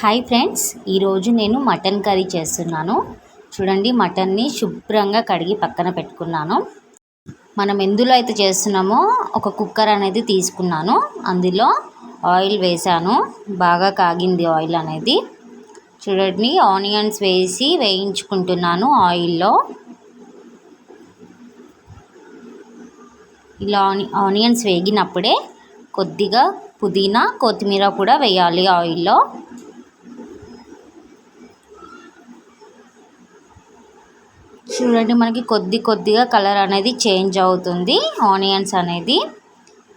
Hi friends ఈరోజు నేను mutton curry చేస్తున్నాను. చూడండి మటన్ని శుభ్రంగా కడిగి పక్కన పెట్టుకున్నాను. మనం ఎందులో అయితే చేస్తున్నామో ఒక కుక్కర్ అనేది తీసుకున్నాను. అందులో ఆయిల్ వేసాను. బాగా కాగింది ఆయిల్ అనేది. చూడండి ఆనియన్స్ వేసి వేయించుకుంటున్నాను ఆయిల్లో. ఇలా ఆని ఆనియన్స్ వేగినప్పుడే కొద్దిగా పుదీనా కొత్తిమీర కూడా వేయాలి ఆయిల్లో. చూడండి మనకి కొద్ది కొద్దిగా కలర్ అనేది చేంజ్ అవుతుంది. ఆనియన్స్ అనేది.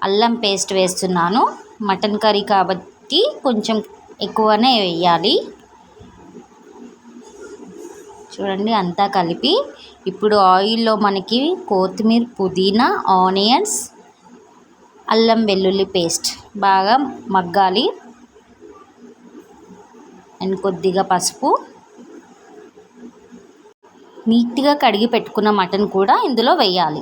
అల్లం పేస్ట్ వేస్తున్నాను. మటన్ కర్రీ కాబట్టి కొంచెం ఎక్కువనే వేయాలి. చూడండి అంతా కలిపి. ఇప్పుడు ఆయిల్లో మనకి కొత్తిమీర పుదీనా ఆనియన్స్ అల్లం వెల్లుల్లి పేస్ట్ బాగా మగ్గాలి. అండ్ కొద్దిగా పసుపు. నీట్గా కడిగి పెట్టుకున్న మటన్ కూడా ఇందులో వేయాలి.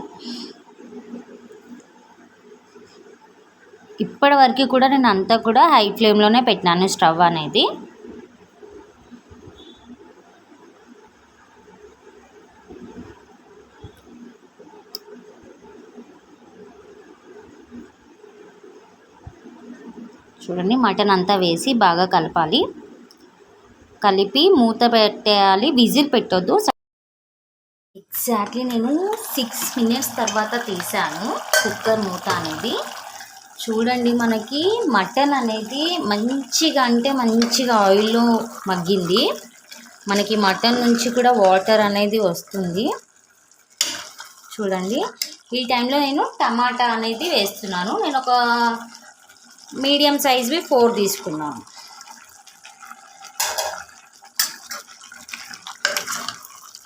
ఇప్పటి వరకు కూడా నేను అంతా కూడా హై ఫ్లేమ్లోనే పెట్టినాను స్టవ్ అనేది. చూడండి మటన్ అంతా వేసి బాగా కలపాలి. కలిపి మూత పెట్టేయాలి విజిల్ పెట్టొద్దు. ఎగ్జాక్ట్లీ నేను సిక్స్ మినిట్స్ తర్వాత తీసాను కుక్కర్ మూత అనేది. చూడండి మనకి మటన్ అనేది మంచిగా అంటే మంచిగా ఆయిల్లో మగ్గింది. మనకి మటన్ నుంచి కూడా వాటర్ అనేది వస్తుంది. చూడండి. ఈ టైంలో నేను టమాటా అనేది వేస్తున్నాను. నేను ఒక మీడియం సైజ్వి ఫోర్ తీసుకున్నాను.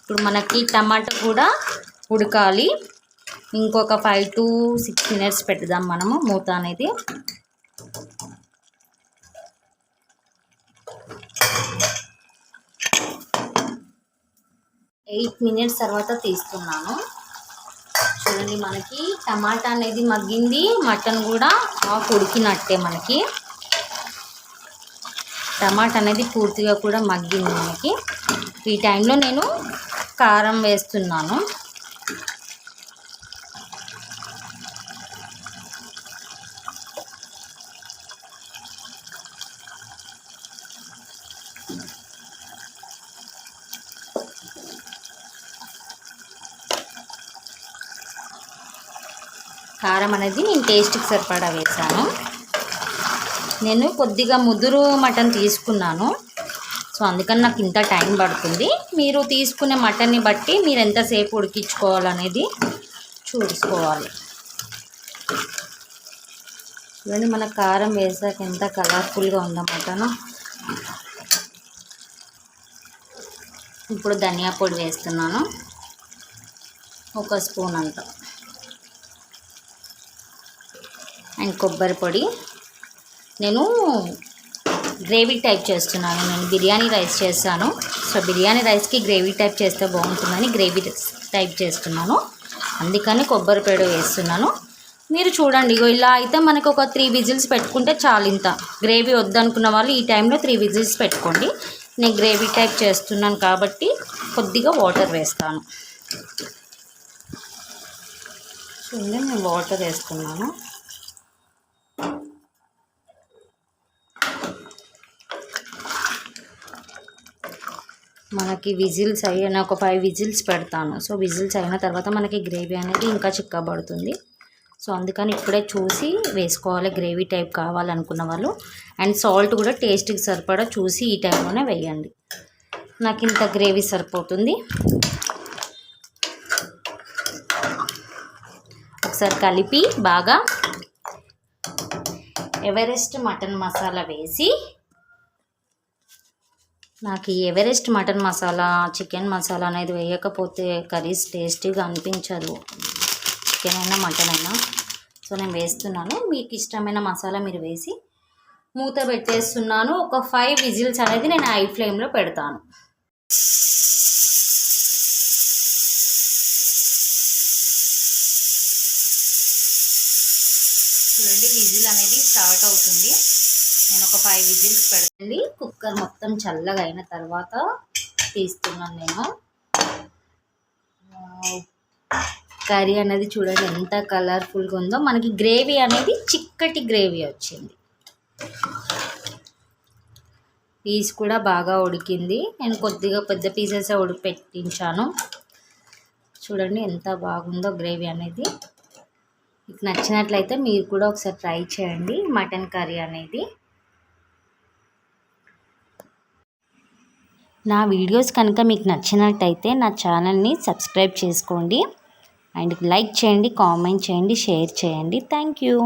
ఇప్పుడు మనకి టమాటా కూడా ఉడకాలి. ఇంకొక ఫైవ్ టు సిక్స్ మినిట్స్ పెడదాం మనము మూత అనేది. ఎయిట్ మినిట్స్ తర్వాత తీస్తున్నాను. చూడండి మనకి టమాటా అనేది మగ్గింది. మటన్ కూడా ఆఫ్ ఉడికినట్టే మనకి. టమాటా అనేది పూర్తిగా కూడా మగ్గింది మనకి. ఈ టైంలో నేను కారం వేస్తున్నాను. కారం అనేది నేను టేస్ట్కి సరిపడా వేసాను. నేను కొద్దిగా ముదురు మటన్ తీసుకున్నాను. సో అందుకని నాకు ఇంత టైం పడుతుంది. మీరు తీసుకునే మటన్ని బట్టి మీరు ఎంతసేపు ఉడికించుకోవాలనేది చూసుకోవాలి. చూడండి మన కారం వేసాక ఎంత కలర్ఫుల్గా ఉందన్నమాట ఇప్పుడు ధనియా పొడి వేస్తున్నాను. ఒక స్పూన్ అంత. అండ్ కొబ్బరి పొడి. నేను గ్రేవీ టైప్ చేస్తున్నాను. నేను బిర్యానీ రైస్ చేస్తాను సో బిర్యానీ రైస్కి గ్రేవీ టైప్ చేస్తే బాగుంటుందని గ్రేవీ టైప్ చేస్తున్నాను. అందుకని కొబ్బరి పేడ వేస్తున్నాను. మీరు చూడండి ఇగో ఇలా అయితే మనకు ఒక త్రీ విజిల్స్ పెట్టుకుంటే చాలు ఇంత. గ్రేవీ వద్దనుకున్న వాళ్ళు ఈ టైంలో త్రీ విజిల్స్ పెట్టుకోండి. నేను గ్రేవీ టైప్ చేస్తున్నాను కాబట్టి కొద్దిగా వాటర్ వేస్తాను. చూడండి నేను వాటర్ వేస్తున్నాను. మనకి విజిల్స్ అయిన ఒక ఫైవ్ విజిల్స్ పెడతాను. సో విజిల్స్ అయిన తర్వాత మనకి గ్రేవీ అనేది ఇంకా చిక్కబడుతుంది. సో అందుకని ఇప్పుడే చూసి వేసుకోవాలి. గ్రేవీ టైప్ కావాలనుకున్న వాళ్ళు. అండ్ సాల్ట్ కూడా టేస్ట్కి సరిపడా చూసి ఈ టైంలోనే వేయండి. నాకు ఇంత గ్రేవీ సరిపోతుంది. ఒకసారి కలిపి బాగా ఎవరెస్ట్ మటన్ మసాలా వేసి నాకు ఈ Everest mutton masala chicken masala అనేది వేయకపోతే కర్రీస్ టేస్టీగా అనిపించదు. చికెన్ అయినా మటన్ అయినా. సో నేను వేస్తున్నాను. మీకు ఇష్టమైన మసాలా మీరు వేసి మూత పెట్టేస్తున్నాను. ఒక ఫైవ్ విజిల్స్ అనేది నేను ఐ ఫ్లేమ్లో పెడతాను. చూడండి విజిల్ అనేది స్టార్ట్ అవుతుంది. నేను ఒక ఫైవ్ విజిల్స్ పెడతండి కుక్కర్ మొత్తం చల్లగా అయిన తర్వాత తీస్తున్నాను నేను. కర్రీ అనేది చూడండి ఎంత కలర్ఫుల్గా ఉందో. మనకి గ్రేవీ అనేది చిక్కటి గ్రేవీ వచ్చింది. పీస్ కూడా బాగా ఉడికింది. నేను కొద్దిగా పెద్ద పీసెస్ ఉడికి పెట్టించాను. చూడండి ఎంత బాగుందో గ్రేవీ అనేది. మీకు నచ్చినట్లయితే మీరు కూడా ఒకసారి ట్రై చేయండి. మటన్ కర్రీ అనేది. నా వీడియోస్ కనుక మీకు నచ్చినట్టయితే నా ఛానల్ని సబ్స్క్రైబ్ చేసుకోండి అండ్ లైక్ చేయండి కామెంట్ చేయండి షేర్ చేయండి. Thank you.